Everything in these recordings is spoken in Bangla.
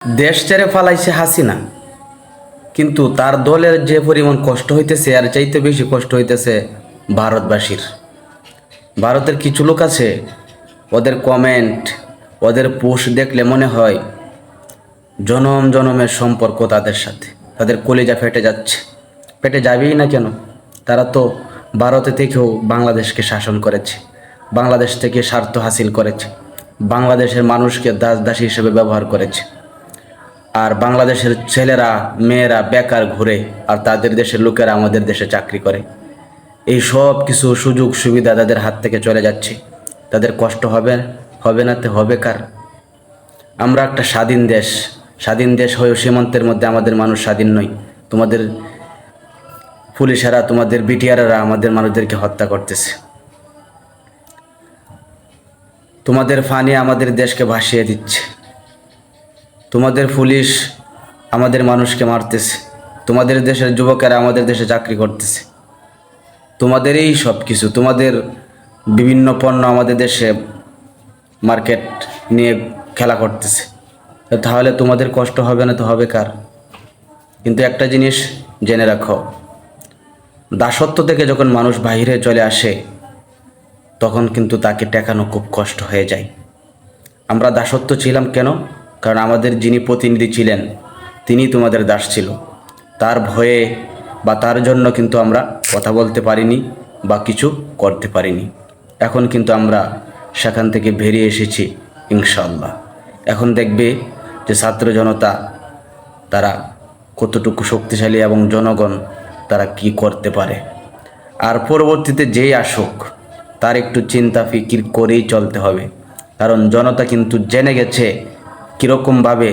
দেশ ছেড়ে ফালাইছে হাসিনা। কিন্তু তার দলের যে পরিমাণ কষ্ট হইতেছে আর চাইতে বেশি কষ্ট হইতেছে ভারতবাসীর। ভারতের কিছু লোক আছে, ওদের কমেন্ট ওদের পোস্ট দেখলে মনে হয় জনম জনমের সম্পর্ক তাদের সাথে। তাদের কলিজা ফেটে যাচ্ছে। ফেটে যাবেই না কেন? তারা তো ভারতে থেকেও বাংলাদেশকে শাসন করেছে। বাংলাদেশ থেকে স্বার্থ হাসিল করেছে। বাংলাদেশের মানুষকে দাস দাসী হিসেবে ব্যবহার করেছে। আর বাংলাদেশের ছেলেরা, মেয়েরা বেকার ঘুরে আর তাদের দেশের লোকেরা আমাদের দেশে চাকরি করে। এই সব কিছু সুযোগ সুবিধা তাদের হাত থেকে চলে যাচ্ছে। তাদের কষ্ট হবে হবে না তো হবে কার? আমরা একটা স্বাধীন দেশ। স্বাধীন দেশ হয়েও সীমান্তের মধ্যে আমাদের মানুষ স্বাধীন নয় তোমাদের পুলিশেরা, তোমাদের বিটিআররা আমাদের মানুষদেরকে হত্যা করতেছে। তোমাদের ফানি আমাদের দেশকে ভাসিয়ে দিচ্ছে। তোমাদের পুলিশ আমাদের মানুষকে মারতেছে। তোমাদের দেশের যুবকেরা আমাদের দেশে চাকরি করতেছে। তোমাদের এই সব কিছু, তোমাদের বিভিন্ন পণ্য আমাদের দেশে মার্কেট নিয়ে খেলা করতেছে। তাহলে তোমাদের কষ্ট হবে না তো হবে কার? কিন্তু একটা জিনিস জেনে রাখো, দাসত্ব থেকে যখন মানুষ বাইরে চলে আসে, তখন কিন্তু তাকে টেকানো খুব কষ্ট হয়ে যায়। আমরা দাসত্ব ছিলাম কেন? কারণ আমাদের যিনি প্রতিনিধি ছিলেন তিনি তোমাদের দাস ছিল। তার ভয়ে বা তার জন্য কিন্তু আমরা কথা বলতে পারিনি বা কিছু করতে পারিনি। এখন কিন্তু আমরা সেখান থেকে বেরিয়ে এসেছি ইনশাল্লাহ এখন দেখবে যে ছাত্র জনতা, তারা কতটুকু শক্তিশালী এবং জনগণ তারা কি করতে পারে। আর পরবর্তীতে যেই আসুক, তার একটু চিন্তা ফিকির করেই চলতে হবে। কারণ জনতা কিন্তু জেনে গেছে কীরকমভাবে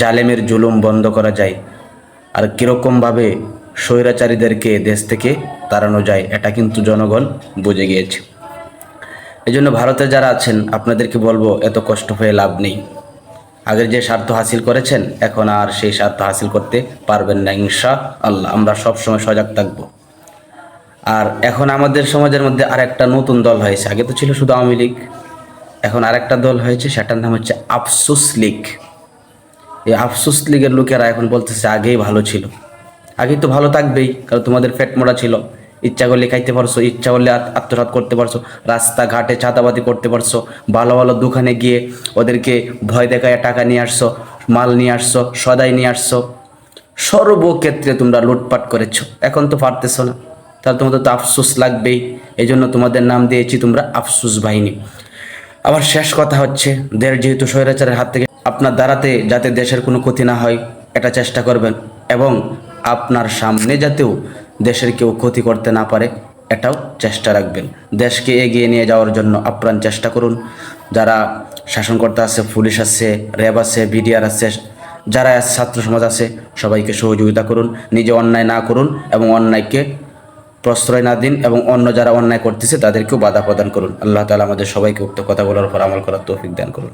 জালেমের জুলুম বন্ধ করা যায় আর কীরকমভাবে স্বৈরাচারীদেরকে দেশ থেকে তাড়ানো যায়, এটা কিন্তু জনগণ বুঝে গিয়েছে। এই জন্য ভারতে যারা আছেন, আপনাদেরকে বলব, এত কষ্ট হয়ে লাভ নেই। আগের যে স্বার্থ হাসিল করেছেন, এখন আর সেই স্বার্থ হাসিল করতে পারবেন না ইনশা আল্লাহ আমরা সবসময় সজাগ থাকব। আর এখন আমাদের সমাজের মধ্যে আরেকটা নতুন দল হয়েছে, আগে তো ছিল শুধু আওয়ামী লীগ এখন আরেকটা দল হয়েছে, সেটার নাম হচ্ছে আফসুস লীগ। এই আফসুস লীগের লোকেরা এখন বলতেছে আগেই ভালো ছিল। আগেই তো ভালো থাকবেই, কারণ তোমাদের পেট মোড়া ছিল। ইচ্ছা করলে খাইতে পারছ, ইচ্ছা করলে আত- আত্মসাৎ করতে পারছ, রাস্তাঘাটে ছাতাবাতি করতে পারছ, ভালো ভালো দোকানে গিয়ে ওদেরকে ভয় দেখায় টাকা নিয়ে আসছো, মাল নিয়ে আসছো, সদাই নিয়ে আসছো। সর্বক্ষেত্রে তোমরা লুটপাট করেছ, এখন তো পারতেছো না। তাহলে তোমাদের তো আফসোস লাগবেই। এই জন্য তোমাদের নাম দিয়েছি তোমরা আফসোস বাহিনী। আবার শেষ কথা হচ্ছে, দেশ যেহেতু স্বৈরাচারের হাত থেকে আপনার দাঁড়াতে যাতে দেশের কোনো ক্ষতি না হয়, এটা চেষ্টা করবেন এবং আপনার সামনে যাতেও দেশের কেউ ক্ষতি করতে না পারে, এটাও চেষ্টা রাখবেন। দেশকে এগিয়ে নিয়ে যাওয়ার জন্য আপ্রাণ চেষ্টা করুন। যারা শাসনকর্তা আছে, পুলিশ আছে, র্যাব আছে, বিডিআর আছে, যারা ছাত্র সমাজ আছে, সবাইকে সহযোগিতা করুন, নিজে অন্যায় না করুন এবং অন্যায়কে প্রশ্রয় না দিন এবং অন্য যারা অন্যায় করতেছে তাদেরকেও বাধা প্রদান করুন। আল্লাহ তালা আমাদের সবাইকে উক্ত কথা বলার আমল করার তৌফিক দান করুন।